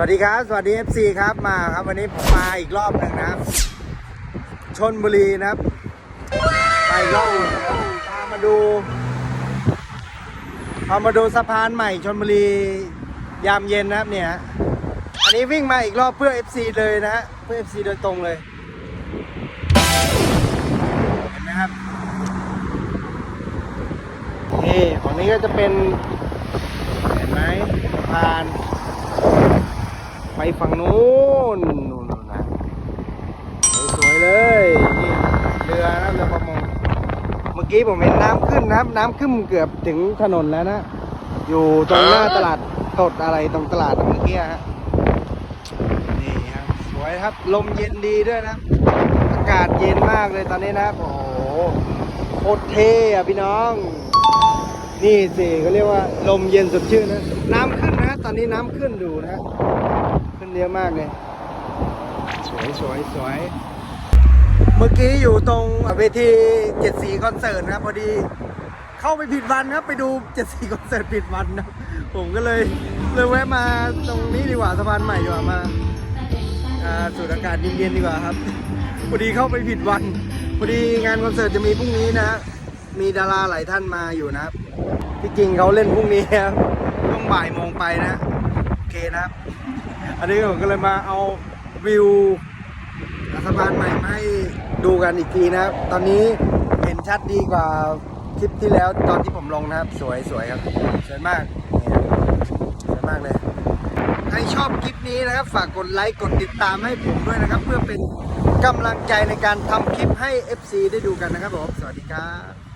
วัสดีครับ สวัสดี FC ครับมาครับวันนี้ผมมาอีกรอบหนึ่งนะครับ ชนบุรีนะครับมาอีกรอบพามาดูพามาดูสะพานใหม่ชนบุรียามเย็นนะครับเนี่ยอันนี้วิ่งมาอีกรอบเพื่อ FC เลยนะฮะเพื่อ FC โดยตรงเลยเห็นไหมครับนี่ฝั่งนี้ก็จะเป็นเห็นไหมสะพาน ไปฝั่งนู้นนู่นนู่นนะสวยๆเลยนี่เรือนะเรือประมงเมื่อกี้ผมเห็นน้ำขึ้นนะครับน้ำขึ้นเกือบถึงถนนแล้วนะ อยู่ตรงหน้าตลาดสดอะไรตรงตลาดเมื่อกี้ฮะนี่ครับสวยครับลมเย็นดีด้วยนะ อากาศเย็นมากเลยตอนนี้นะครับโอ้โหโคตรเท่อะพี่น้องนี่สิเขาเรียกว่าลมเย็นสดชื่นนะ น้ำขึ้นนะ ตอนนี้น้ำขึ้นดูนะ ขึ้นเยอะมากเลย สวยสวยสวย เมื่อกี้อยู่ตรงเวทีเจ็ดสีคอนเสิร์ตนะครับพอดี เข้าไปผิดวันครับ ไปดูเจ็ดสีคอนเสิร์ตผิดวันนะ ผมก็เลยเลยแวะมาตรงนี้ดีกว่าสะพานใหม่ดีกว่ามาสูดอากาศเย็นๆดีกว่าครับพอดีเข้าไปผิดวันพอดีงานคอนเสิร์ตจะมีพรุ่งนี้นะ มีดาราหลายท่านมาอยู่นะครับที่จริงเขาเล่นพรุ่งนี้ครับช่วงบ่ายโมงไปนะ โอเคนะครับ อันนี้ผมก็เลยมาเอาวิวสะพานใหม่มาให้ดูกันอีกทีนะครับ ตอนนี้เห็นชัดดีกว่าคลิปที่แล้วตอนที่ผมลงนะครับ สวยสวยครับ สวยมากสวยมากเลย ใครชอบคลิปนี้นะครับ ฝากกดไลค์กดติดตามให้ผมด้วยนะครับ เพื่อเป็นกำลังใจในการทำคลิปให้ FC ได้ดูกันนะครับผม สวัสดีครับ